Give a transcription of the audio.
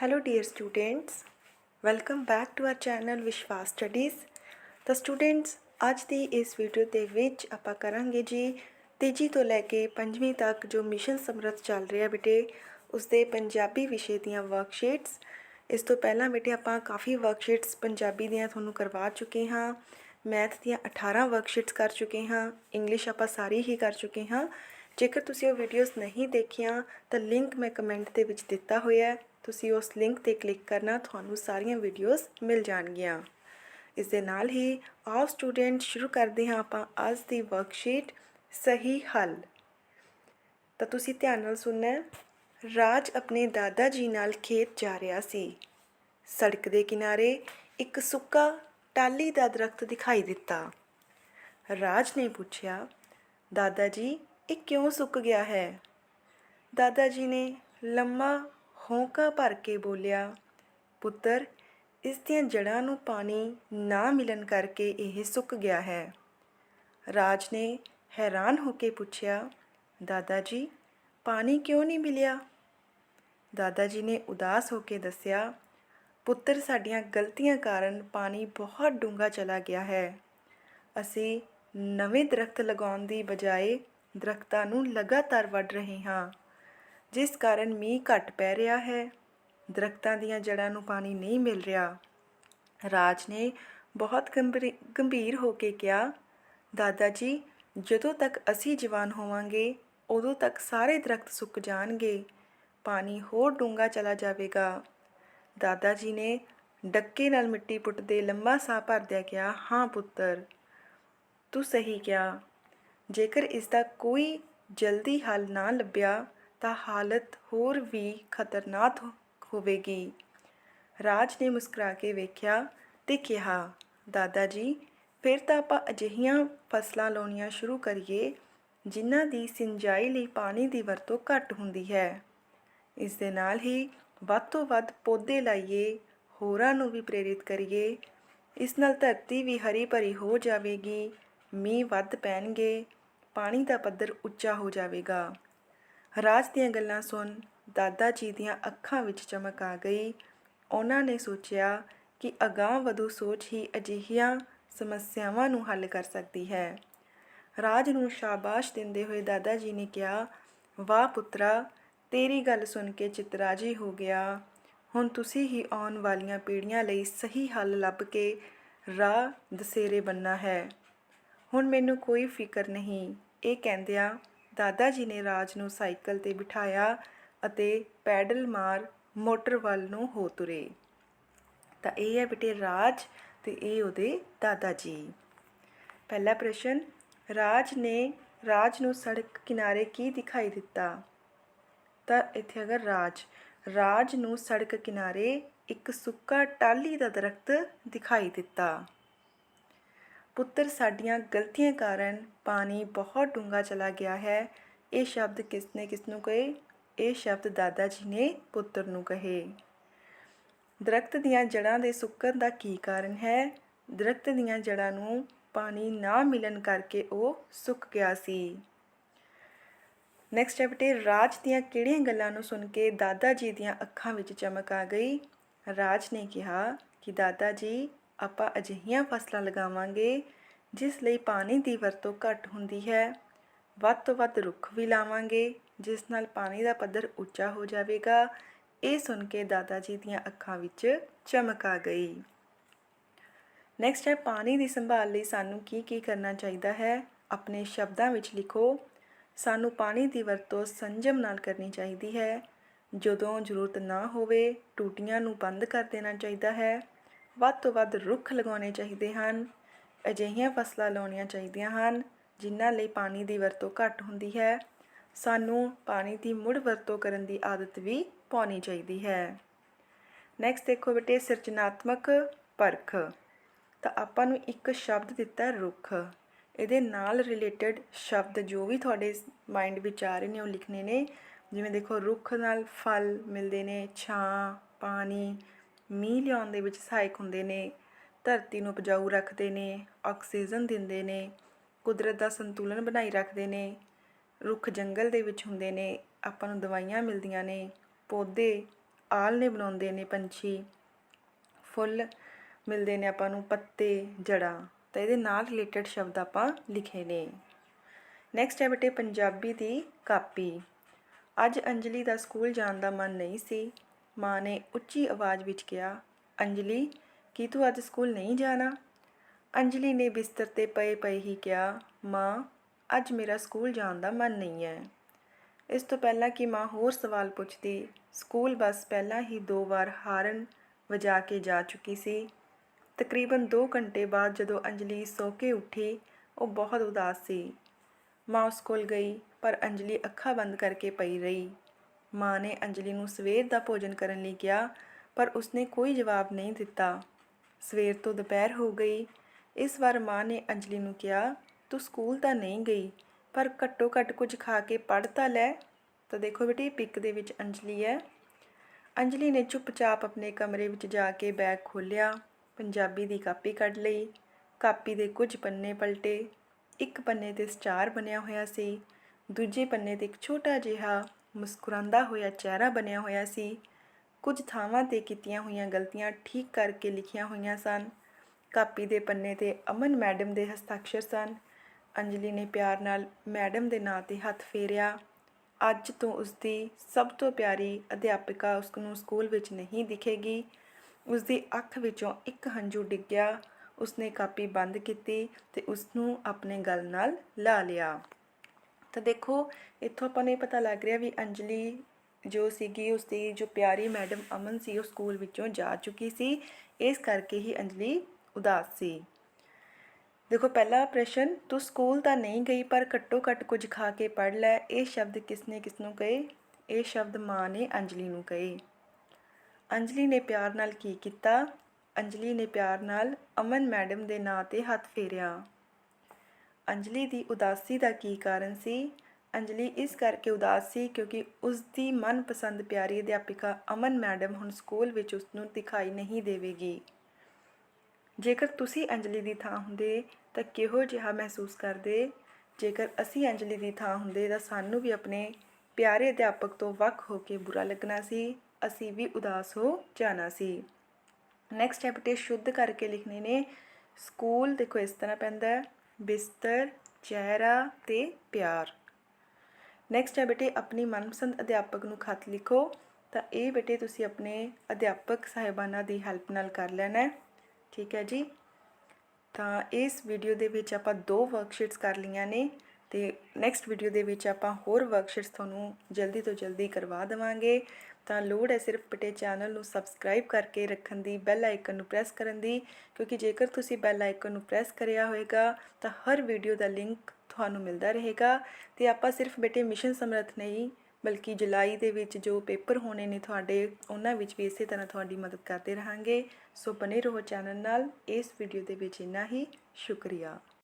Hello dear students, welcome back to our channel Vishwas studies ਤਾਂ students ਅੱਜ ਦੀ ਇਸ ਵੀਡੀਓ ਦੇ ਵਿੱਚ ਆਪਾਂ ਕਰਾਂਗੇ ਜੀ ਤੀਜੀ ਤੋਂ ਲੈ ਕੇ ਪੰਜਵੀਂ ਤੱਕ ਜੋ ਮਿਸ਼ਨ ਸਮਰੱਥ ਚੱਲ ਰਿਹਾ ਬੇਟੇ ਉਸ ਦੇ ਪੰਜਾਬੀ ਵਿਸ਼ੇ ਦੀਆਂ ਵਰਕਸ਼ੀਟਸ ਇਸ ਤੋਂ ਪਹਿਲਾਂ ਬੇਟੇ ਆਪਾਂ ਕਾਫੀ ਵਰਕਸ਼ੀਟਸ ਪੰਜਾਬੀ ਦੀਆਂ ਤੁਹਾਨੂੰ ਕਰਵਾ ਚੁੱਕੇ ਹਾਂ ਮੈਥ ਦੀਆਂ 18 ਵਰਕਸ਼ੀਟਸ ਕਰ ਚੁੱਕੇ ਹਾਂ ਇੰਗਲਿਸ਼ ਆਪਾਂ ਸਾਰੀ ਹੀ ਕਰ ਚੁੱਕੇ ਹਾਂ ਜੇਕਰ ਤੁਸੀਂ ਉਹ ਵੀਡੀਓਜ਼ ਨਹੀਂ ਦੇਖੀਆਂ, ਤਾਂ ਲਿੰਕ ਮੈਂ ਕਮੈਂਟ ਦੇ ਵਿੱਚ ਦਿੱਤਾ ਹੋਇਆ ਹੈ। ਤੁਸੀਂ ਉਸ ਲਿੰਕ ਤੇ ਕਲਿੱਕ ਕਰਨਾ, ਤੁਹਾਨੂੰ ਸਾਰੀਆਂ ਵੀਡੀਓਜ਼ ਮਿਲ ਜਾਣਗੀਆਂ। ਇਸ ਦੇ ਨਾਲ ਹੀ ਆਓ ਸਟੂਡੈਂਟ ਸ਼ੁਰੂ ਕਰਦੇ ਹਾਂ ਆਪਾਂ ਅੱਜ ਦੀ ਵਰਕਸ਼ੀਟ ਸਹੀ ਹੱਲ। ਤਾਂ ਤੁਸੀਂ ਧਿਆਨ ਨਾਲ ਸੁਣਨਾ ਰਾਜ ਆਪਣੇ ਦਾਦਾ ਜੀ ਨਾਲ ਖੇਤ ਜਾ ਰਿਹਾ ਸੀ। ਸੜਕ ਦੇ ਕਿਨਾਰੇ ਇੱਕ ਸੁੱਕਾ ਟਾਲੀ ਦਾ ਦਰਖਤ ਦਿਖਾਈ ਦਿੱਤਾ। ਰਾਜ ਨੇ ਪੁੱਛਿਆ, ਦਾਦਾ ਜੀ ਇਹ ਕਿਉਂ ਸੁੱਕ ਗਿਆ ਹੈ? ਦਾਦਾ ਜੀ ਨੇ ਲੰਮਾ ਹੌਂਕਾ ਭਰ ਕੇ ਬੋਲਿਆ, ਪੁੱਤਰ, ਇਸ ਦੀਆਂ ਜੜ੍ਹਾਂ ਨੂੰ ਪਾਣੀ ਨਾ ਮਿਲਣ ਕਰਕੇ ਇਹ ਸੁੱਕ ਗਿਆ ਹੈ। ਰਾਜ ਨੇ ਹੈਰਾਨ ਹੋ ਕੇ ਪੁੱਛਿਆ, ਦਾਦਾ ਜੀ, ਪਾਣੀ ਕਿਉਂ ਨਹੀਂ ਮਿਲਿਆ? ਦਾਦਾ ਜੀ ਨੇ ਉਦਾਸ ਹੋ ਕੇ ਦੱਸਿਆ, ਪੁੱਤਰ, ਸਾਡੀਆਂ ਗਲਤੀਆਂ ਕਾਰਨ ਪਾਣੀ ਬਹੁਤ ਡੂੰਘਾ ਚਲਾ ਗਿਆ ਹੈ। ਅਸੀਂ ਨਵੇਂ ਦਰਖਤ ਲਗਾਉਣ ਦੀ ਬਜਾਏ ਦਰਖਤਾਂ ਨੂੰ ਲਗਾਤਾਰ ਵੱਢ ਰਹੇ ਹਾਂ। ਜਿਸ ਕਾਰਨ ਮੀਂਹ ਘੱਟ ਪੈ ਰਿਹਾ ਹੈ। ਦਰਖਤਾਂ ਦੀਆਂ ਜੜ੍ਹਾਂ ਨੂੰ ਪਾਣੀ ਨਹੀਂ ਮਿਲ ਰਿਹਾ। ਰਾਜ ਨੇ ਬਹੁਤ ਗੰਭਰੀ- ਗੰਭੀਰ ਹੋ ਕੇ ਕਿਹਾ, ਦਾਦਾ ਜੀ, ਜਦੋਂ ਤੱਕ ਅਸੀਂ ਜਵਾਨ ਹੋਵਾਂਗੇ, ਉਦੋਂ ਤੱਕ ਸਾਰੇ ਦਰਖਤ ਸੁੱਕ ਜਾਣਗੇ। ਪਾਣੀ ਹੋਰ ਡੂੰਘਾ ਚਲਾ ਜਾਵੇਗਾ। ਦਾਦਾ ਜੀ ਨੇ ਡੱਕੇ ਨਾਲ ਮਿੱਟੀ ਪੁੱਟਦੇ ਲੰਬਾ ਸਾਹ ਭਰਦਿਆਂ ਕਿਹਾ, ਹਾਂ ਪੁੱਤਰ। ਤੂੰ ਸਹੀ ਕਿਹਾ। ਜੇਕਰ ਇਸ ਦਾ ਕੋਈ ਜਲਦੀ ਹੱਲ ਨਾ ਲੱਭਿਆ, ਤਾਂ ਹਾਲਤ ਹੋਰ ਵੀ ਖਤਰਨਾਕ ਹੋਵੇਗੀ। ਰਾਜ ਨੇ ਮੁਸਕਰਾ ਕੇ ਵੇਖਿਆ ਤੇ ਕਿਹਾ, ਦਾਦਾ ਜੀ, ਫਿਰ ਤਾਂ ਆਪਾਂ ਅਜਿਹੀਆਂ ਫਸਲਾਂ ਲਾਉਣੀਆਂ ਸ਼ੁਰੂ ਕਰੀਏ, ਜਿਨ੍ਹਾਂ ਦੀ ਸਿੰਜਾਈ ਲਈ ਪਾਣੀ ਦੀ ਵਰਤੋਂ ਘੱਟ ਹੁੰਦੀ ਹੈ। ਇਸ ਦੇ ਨਾਲ ਹੀ ਵੱਧ ਤੋਂ ਵੱਧ ਪੌਦੇ ਲਾਈਏ, ਹੋਰਾਂ ਨੂੰ ਵੀ ਪ੍ਰੇਰਿਤ ਕਰੀਏ। ਇਸ ਨਾਲ ਧਰਤੀ ਵੀ ਹਰੀ ਭਰੀ ਹੋ ਜਾਵੇਗੀ, ਮੀਂਹ ਵੱਧ ਪੈਣਗੇ ਪਾਣੀ ਦਾ ਪੱਧਰ ਉੱਚਾ ਹੋ ਜਾਵੇਗਾ। ਰਾਜ ਦੀਆਂ ਗੱਲਾਂ ਸੁਣ ਦਾਦਾ ਜੀ ਦੀਆਂ ਅੱਖਾਂ ਵਿੱਚ ਚਮਕ ਆ ਗਈ। ਉਹਨਾਂ ਨੇ ਸੋਚਿਆ ਕਿ ਅਗਾਂਹ ਵਧੂ ਸੋਚ ਹੀ ਅਜਿਹੀਆਂ ਸਮੱਸਿਆਵਾਂ ਨੂੰ ਹੱਲ ਕਰ ਸਕਦੀ ਹੈ। ਰਾਜ ਨੂੰ ਸ਼ਾਬਾਸ਼ ਦਿੰਦੇ ਹੋਏ ਦਾਦਾ ਜੀ ਨੇ ਕਿਹਾ, ਵਾਹ ਪੁੱਤਰਾ, ਤੇਰੀ ਗੱਲ ਸੁਣ ਕੇ ਚਿਤਰਾਜੀ ਹੋ ਗਿਆ। ਹੁਣ ਤੁਸੀਂ ਹੀ ਆਉਣ ਵਾਲੀਆਂ ਪੀੜ੍ਹੀਆਂ ਲਈ ਸਹੀ ਹੱਲ ਲੱਭ ਕੇ ਰਾਹ ਦਸੇਰੇ ਬੰਨਾ ਹੈ। ਹੁਣ ਮੈਨੂੰ ਕੋਈ ਫਿਕਰ ਨਹੀਂ। ਇਹ ਕਹਿੰਦਿਆਂ ਦਾਦਾ ਜੀ ਨੇ ਰਾਜ ਨੂੰ ਸਾਈਕਲ ਤੇ ਬਿਠਾਇਆ ਅਤੇ ਪੈਡਲ ਮਾਰ ਮੋਟਰ ਵੱਲ ਨੂੰ ਹੋ ਤੁਰੇ। ਤਾਂ ਇਹ ਹੈ ਬੇਟੇ ਰਾਜ ਤੇ ਇਹ ਉਹਦੇ ਦਾਦਾ ਜੀ। ਪਹਿਲਾ ਪ੍ਰਸ਼ਨ, ਰਾਜ ਨੇ ਰਾਜ ਨੂੰ ਸੜਕ ਕਿਨਾਰੇ ਕੀ ਦਿਖਾਈ ਦਿੱਤਾ? ਤਾਂ ਇੱਥੇ ਅਗਰ ਰਾਜ ਰਾਜ ਨੂੰ ਸੜਕ ਕਿਨਾਰੇ ਇੱਕ ਸੁੱਕਾ ਟਾਲੀ ਦਾ ਦਰਖਤ ਦਿਖਾਈ ਦਿੱਤਾ। ਪੁੱਤਰ ਸਾਡੀਆਂ ਗਲਤੀਆਂ ਕਾਰਨ ਪਾਣੀ ਬਹੁਤ ਡੂੰਘਾ ਚਲਾ ਗਿਆ ਹੈ। ਇਹ ਸ਼ਬਦ ਕਿਸ ਨੇ ਕਿਸ ਨੂੰ ਕਹੇ? ਇਹ ਸ਼ਬਦ ਦਾਦਾ ਜੀ ਨੇ ਪੁੱਤਰ ਨੂੰ ਕਹੇ। ਦਰਖਤ ਦੀਆਂ ਜੜ੍ਹਾਂ ਦੇ ਸੁੱਕਣ ਦਾ ਕੀ ਕਾਰਨ ਹੈ? ਦਰਖਤ ਦੀਆਂ ਜੜ੍ਹਾਂ ਨੂੰ ਪਾਣੀ ਨਾ ਮਿਲਣ ਕਰਕੇ ਉਹ ਸੁੱਕ ਗਿਆ ਸੀ। ਨੈਕਸਟ ਹੈ ਰਾਜ ਦੀਆਂ ਕਿਹੜੀਆਂ ਗੱਲਾਂ ਨੂੰ ਸੁਣ ਕੇ ਦਾਦਾ ਜੀ ਦੀਆਂ ਅੱਖਾਂ ਵਿੱਚ ਚਮਕ ਆ ਗਈ? ਰਾਜ ਨੇ ਕਿਹਾ ਕਿ ਦਾਦਾ ਜੀ ਆਪਾਂ ਅਜਿਹੀਆਂ ਫਸਲਾਂ ਲਗਾਵਾਂਗੇ, ਜਿਸ ਲਈ ਪਾਣੀ ਦੀ ਵਰਤੋਂ ਘੱਟ ਹੁੰਦੀ ਹੈ। ਵੱਧ ਤੋਂ ਵੱਧ ਰੁੱਖ ਵੀ ਲਾਵਾਂਗੇ, ਜਿਸ ਨਾਲ ਪਾਣੀ ਦਾ ਪੱਧਰ ਉੱਚਾ ਹੋ ਜਾਵੇਗਾ। ਇਹ ਸੁਣ ਕੇ ਦਾਦਾ ਜੀ ਦੀਆਂ ਅੱਖਾਂ ਵਿੱਚ ਚਮਕ ਆ ਗਈ। ਨੈਕਸਟ ਹੈ, ਪਾਣੀ ਦੀ ਸੰਭਾਲ ਲਈ ਸਾਨੂੰ ਕੀ ਕੀ ਕਰਨਾ ਚਾਹੀਦਾ ਹੈ? ਆਪਣੇ ਸ਼ਬਦਾਂ ਵਿੱਚ ਲਿਖੋ। ਸਾਨੂੰ ਪਾਣੀ ਦੀ ਵਰਤੋਂ ਸੰਜਮ ਨਾਲ ਕਰਨੀ ਚਾਹੀਦੀ ਹੈ। ਜਦੋਂ ਜ਼ਰੂਰਤ ਨਾ ਹੋਵੇ, ਟੂਟੀਆਂ ਨੂੰ ਬੰਦ ਕਰ ਦੇਣਾ ਚਾਹੀਦਾ ਹੈ। ਵੱਧ ਤੋਂ ਵੱਧ ਰੁੱਖ ਲਗਾਉਣੇ ਚਾਹੀਦੇ ਹਨ, ਅਜਿਹੀਆਂ ਫਸਲਾਂ ਲਾਉਣੀਆਂ ਚਾਹੀਦੀਆਂ ਹਨ, ਜਿਨ੍ਹਾਂ ਲਈ ਪਾਣੀ ਦੀ ਵਰਤੋਂ ਘੱਟ ਹੁੰਦੀ ਹੈ। ਸਾਨੂੰ ਪਾਣੀ ਦੀ ਮੁੜ ਵਰਤੋਂ ਕਰਨ ਦੀ ਆਦਤ ਵੀ ਪਾਉਣੀ ਚਾਹੀਦੀ ਹੈ। ਨੈਕਸਟ ਦੇਖੋ ਬੇਟੇ, ਸਿਰਜਣਾਤਮਕ ਪਰਖ। ਤਾਂ ਆਪਾਂ ਨੂੰ ਇੱਕ ਸ਼ਬਦ ਦਿੱਤਾ ਰੁੱਖ। ਇਹਦੇ ਨਾਲ ਰਿਲੇਟਡ ਸ਼ਬਦ ਜੋ ਵੀ ਤੁਹਾਡੇ ਮਾਈਂਡ ਵਿੱਚ ਆ ਰਹੇ ਨੇ, ਉਹ ਲਿਖਣੇ ਨੇ। ਜਿਵੇਂ ਦੇਖੋ, ਰੁੱਖ ਨਾਲ ਫਲ ਮਿਲਦੇ ਨੇ, ਛਾਂ, ਪਾਣੀ ਮੀਂਹ ਲਿਆਉਣ ਦੇ ਵਿੱਚ ਸਹਾਇਕ ਹੁੰਦੇ ਨੇ, ਧਰਤੀ ਨੂੰ ਉਪਜਾਊ ਰੱਖਦੇ ਨੇ, ਆਕਸੀਜਨ ਦਿੰਦੇ ਨੇ, ਕੁਦਰਤ ਦਾ ਸੰਤੁਲਨ ਬਣਾਈ ਰੱਖਦੇ ਨੇ, ਰੁੱਖ ਜੰਗਲ ਦੇ ਵਿੱਚ ਹੁੰਦੇ ਨੇ, ਆਪਾਂ ਨੂੰ ਦਵਾਈਆਂ ਮਿਲਦੀਆਂ ਨੇ, ਪੌਦੇ ਆਲਣੇ ਬਣਾਉਂਦੇ ਨੇ ਪੰਛੀ, ਫੁੱਲ ਮਿਲਦੇ ਨੇ ਆਪਾਂ ਨੂੰ, ਪੱਤੇ ਜੜਾਂ ਤਾਂ ਇਹਦੇ ਨਾਲ ਰਿਲੇਟਡ ਸ਼ਬਦ ਆਪਾਂ ਲਿਖੇ ਨੇ। ਨੈਕਸਟ ਹੈ ਬੇਟੇ ਪੰਜਾਬੀ ਦੀ ਕਾਪੀ। ਅੱਜ ਅੰਜਲੀ ਦਾ ਸਕੂਲ ਜਾਣ ਦਾ ਮਨ ਨਹੀਂ ਸੀ ਮਾਂ ਨੇ ਉੱਚੀ ਆਵਾਜ਼ ਵਿੱਚ ਕਿਹਾ, ਅੰਜਲੀ, ਕੀ ਤੂੰ ਅੱਜ ਸਕੂਲ ਨਹੀਂ ਜਾਣਾ? ਅੰਜਲੀ ਨੇ ਬਿਸਤਰ ਤੇ ਪਏ ਪਏ ਹੀ ਕਿਹਾ, ਮਾਂ, ਅੱਜ ਮੇਰਾ ਸਕੂਲ ਜਾਣ ਦਾ ਮਨ ਨਹੀਂ ਹੈ। ਇਸ ਤੋਂ ਪਹਿਲਾਂ ਕਿ ਮਾਂ ਹੋਰ ਸਵਾਲ ਪੁੱਛਦੀ, ਸਕੂਲ ਬੱਸ ਪਹਿਲਾਂ ਹੀ ਦੋ ਵਾਰ ਹਾਰਨ ਵਜਾ ਕੇ ਜਾ ਚੁੱਕੀ ਸੀ। ਤਕਰੀਬਨ 2 ਘੰਟੇ ਬਾਅਦ ਜਦੋਂ ਅੰਜਲੀ ਸੌ ਕੇ ਉੱਠੀ, ਉਹ ਬਹੁਤ ਉਦਾਸ ਸੀ। ਮਾਂ ਉਸ ਕੋਲ ਗਈ, ਪਰ ਅੰਜਲੀ ਅੱਖਾਂ ਬੰਦ ਕਰਕੇ ਪਈ ਰਹੀ। ਮਾਂ ਨੇ ਅੰਜਲੀ ਨੂੰ ਸਵੇਰ ਦਾ ਭੋਜਨ ਕਰਨ ਲਈ ਕਿਹਾ, ਪਰ ਉਸਨੇ ਕੋਈ ਜਵਾਬ ਨਹੀਂ ਦਿੱਤਾ। ਸਵੇਰ ਤੋਂ ਦੁਪਹਿਰ ਹੋ ਗਈ। ਇਸ ਵਾਰ ਮਾਂ ਨੇ ਅੰਜਲੀ ਨੂੰ ਕਿਹਾ, ਤੂੰ ਸਕੂਲ ਤਾਂ ਨਹੀਂ ਗਈ, ਪਰ ਘੱਟੋ ਘੱਟ ਕੁਝ ਖਾ ਕੇ ਪੜ੍ਹ ਤਾਂ ਲੈ। ਤਾਂ ਦੇਖੋ ਬੇਟੀ, ਪਿਕ ਦੇ ਵਿੱਚ ਅੰਜਲੀ ਹੈ। ਅੰਜਲੀ ਨੇ ਚੁੱਪਚਾਪ ਆਪਣੇ ਕਮਰੇ ਵਿੱਚ ਜਾ ਕੇ ਬੈਗ ਖੋਲ੍ਹਿਆ, ਪੰਜਾਬੀ ਦੀ ਕਾਪੀ ਕੱਢ ਲਈ। ਕਾਪੀ ਦੇ ਕੁਝ ਪੰਨੇ ਪਲਟੇ। ਇੱਕ ਪੰਨੇ ਤੇ ਸਟਾਰ ਬਣਿਆ ਹੋਇਆ ਸੀ, ਦੂਜੇ ਪੰਨੇ ਤੇ ਇੱਕ ਛੋਟਾ ਜਿਹਾ ਮੁਸਕਰਾਉਂਦਾ ਹੋਇਆ ਚਿਹਰਾ ਬਣਿਆ ਹੋਇਆ ਸੀ। ਕੁਝ ਥਾਵਾਂ ਤੇ ਕੀਤੀਆਂ ਹੋਈਆਂ ਗਲਤੀਆਂ ਠੀਕ ਕਰਕੇ ਲਿਖੀਆਂ ਹੋਈਆਂ ਸਨ। ਕਾਪੀ ਦੇ ਪੰਨੇ ਤੇ ਅਮਨ ਮੈਡਮ ਦੇ ਹਸਤਾਖਰ ਸਨ। ਅੰਜਲੀ ਨੇ ਪਿਆਰ ਨਾਲ ਮੈਡਮ ਦੇ ਨਾਂ ਤੇ ਹੱਥ ਫੇਰਿਆ। ਅੱਜ ਤੋਂ ਉਸਦੀ ਸਭ ਤੋਂ ਪਿਆਰੀ ਅਧਿਆਪਿਕਾ ਉਸ ਨੂੰ ਸਕੂਲ ਵਿੱਚ ਨਹੀਂ ਦਿਖੇਗੀ। ਉਸਦੀ ਅੱਖ ਵਿੱਚੋਂ ਇੱਕ ਹੰਝੂ ਡਿੱਗਿਆ। ਉਸਨੇ ਕਾਪੀ ਬੰਦ ਕੀਤੀ ਤੇ ਉਸ ਨੂੰ ਆਪਣੇ ਗਲ ਨਾਲ ਲਾ ਲਿਆ। ਤਾਂ ਦੇਖੋ, ਇੱਥੋਂ ਆਪਾਂ ਨੂੰ ਇਹ ਪਤਾ ਲੱਗ ਰਿਹਾ ਵੀ ਅੰਜਲੀ ਜੋ ਸੀਗੀ, ਉਸਦੀ ਜੋ ਪਿਆਰੀ ਮੈਡਮ ਅਮਨ ਸੀ, ਉਹ ਸਕੂਲ ਵਿੱਚੋਂ ਜਾ ਚੁੱਕੀ ਸੀ। ਇਸ ਕਰਕੇ ਹੀ ਅੰਜਲੀ ਉਦਾਸ ਸੀ। ਦੇਖੋ, ਪਹਿਲਾ ਪ੍ਰਸ਼ਨ, ਤੂੰ ਸਕੂਲ ਤਾਂ ਨਹੀਂ ਗਈ, ਪਰ ਘੱਟੋ ਘੱਟ ਕੁਝ ਖਾ ਕੇ ਪੜ ਲੈ। ਇਹ ਸ਼ਬਦ ਕਿਸਨੇ ਕਿਸ ਨੂੰ ਕਹੇ? ਇਹ ਸ਼ਬਦ ਮਾਂ ਨੇ ਅੰਜਲੀ ਨੂੰ ਕਹੇ। ਅੰਜਲੀ ਨੇ ਪਿਆਰ ਨਾਲ ਕੀ ਕੀਤਾ? ਅੰਜਲੀ ਨੇ ਪਿਆਰ ਨਾਲ ਅਮਨ ਮੈਡਮ ਦੇ ਨਾਂ ਤੇ ਹੱਥ ਫੇਰਿਆ। ਅੰਜਲੀ ਦੀ ਉਦਾਸੀ ਦਾ ਕੀ ਕਾਰਨ ਸੀ? ਅੰਜਲੀ ਇਸ ਕਰਕੇ ਉਦਾਸ ਸੀ ਕਿਉਂਕਿ ਉਸ ਦੀ ਮਨਪਸੰਦ ਪਿਆਰੀ ਅਧਿਆਪਿਕਾ ਅਮਨ ਮੈਡਮ ਹੁਣ ਸਕੂਲ ਵਿੱਚ ਉਸ ਨੂੰ ਦਿਖਾਈ ਨਹੀਂ ਦੇਵੇਗੀ। ਜੇਕਰ ਤੁਸੀਂ ਅੰਜਲੀ ਦੀ ਥਾਂ ਹੁੰਦੇ ਤਾਂ ਕਿਹੋ ਜਿਹਾ ਮਹਿਸੂਸ ਕਰਦੇ? ਜੇਕਰ ਅਸੀਂ ਅੰਜਲੀ ਦੀ ਥਾਂ ਹੁੰਦੇ ਤਾਂ ਸਾਨੂੰ ਵੀ ਆਪਣੇ ਪਿਆਰੇ ਅਧਿਆਪਕ ਤੋਂ ਵੱਖ ਹੋ ਕੇ ਬੁਰਾ ਲੱਗਣਾ ਸੀ। ਅਸੀਂ ਵੀ ਉਦਾਸ ਹੋ ਜਾਣਾ ਸੀ। ਨੈਕਸਟ ਸਟੈਪ ਬੇਟੇ ਸ਼ੁੱਧ ਕਰਕੇ ਲਿਖਣੇ ਨੇ। ਸਕੂਲ ਦੇਖੋ ਇਸ ਤਰ੍ਹਾਂ ਪੈਂਦਾ ਹੈ। ਬਿਸਤਰ, ਚਿਹਰਾ ਤੇ ਪਿਆਰ। ਨੈਕਸਟ ਹੈ ਬੇਟੇ, ਆਪਣੀ ਮਨਪਸੰਦ ਅਧਿਆਪਕ ਨੂੰ ਖਤ ਲਿਖੋ। ਤਾਂ ਇਹ ਬੇਟੇ, ਤੁਸੀਂ ਆਪਣੇ ਅਧਿਆਪਕ ਸਾਹਿਬਾਨਾਂ ਦੀ ਹੈਲਪ ਨਾਲ ਕਰ ਲੈਣਾ ਹੈ। ਠੀਕ ਹੈ ਜੀ? ਤਾਂ ਇਸ ਵੀਡੀਓ ਦੇ ਵਿੱਚ ਆਪਾਂ ਦੋ ਵਰਕਸ਼ੀਟਸ ਕਰ ਲਈਆਂ ਨੇ ਤੇ ਨੈਕਸਟ ਵੀਡੀਓ ਦੇ ਵਿੱਚ ਆਪਾਂ ਹੋਰ ਵਰਕਸ਼ੀਟਸ ਤੁਹਾਨੂੰ ਜਲਦੀ ਤੋਂ ਜਲਦੀ ਕਰਵਾ ਦੇਵਾਂਗੇ। ਤਾਂ ਲੋੜ ਹੈ ਸਿਰਫ ਬਟੇ ਚੈਨਲ ਨੂੰ ਸਬਸਕ੍ਰਾਈਬ ਕਰਕੇ ਰੱਖਣ ਦੀ ਬੈਲ ਆਈਕਨ ਨੂੰ ਪ੍ਰੈਸ ਕਰਨ ਦੀ, ਕਿਉਂਕਿ ਜੇਕਰ ਤੁਸੀਂ ਬੈਲ ਆਈਕਨ ਨੂੰ ਪ੍ਰੈਸ ਕਰਿਆ ਹੋਵੇਗਾ ਤਾਂ ਹਰ ਵੀਡੀਓ ਦਾ ਲਿੰਕ ਤੁਹਾਨੂੰ ਮਿਲਦਾ ਰਹੇਗਾ। ਤੇ ਆਪਾਂ ਸਿਰਫ ਬੇਟੇ ਮਿਸ਼ਨ ਸਮਰੱਥ ਨਹੀਂ, ਬਲਕਿ ਜੁਲਾਈ ਦੇ ਵਿੱਚ ਜੋ ਪੇਪਰ ਹੋਣੇ ਨੇ ਤੁਹਾਡੇ, ਉਹਨਾਂ ਵਿੱਚ ਵੀ ਇਸੇ ਤਰ੍ਹਾਂ ਤੁਹਾਡੀ ਮਦਦ ਕਰਦੇ ਰਹਾਂਗੇ। ਸੋ ਬਨੇ ਰਹੋ ਚੈਨਲ ਨਾਲ, ਇਸ ਵੀਡੀਓ ਦੇ ਵਿੱਚ ਇੰਨਾ ਹੀ। ਸ਼ੁਕਰੀਆ।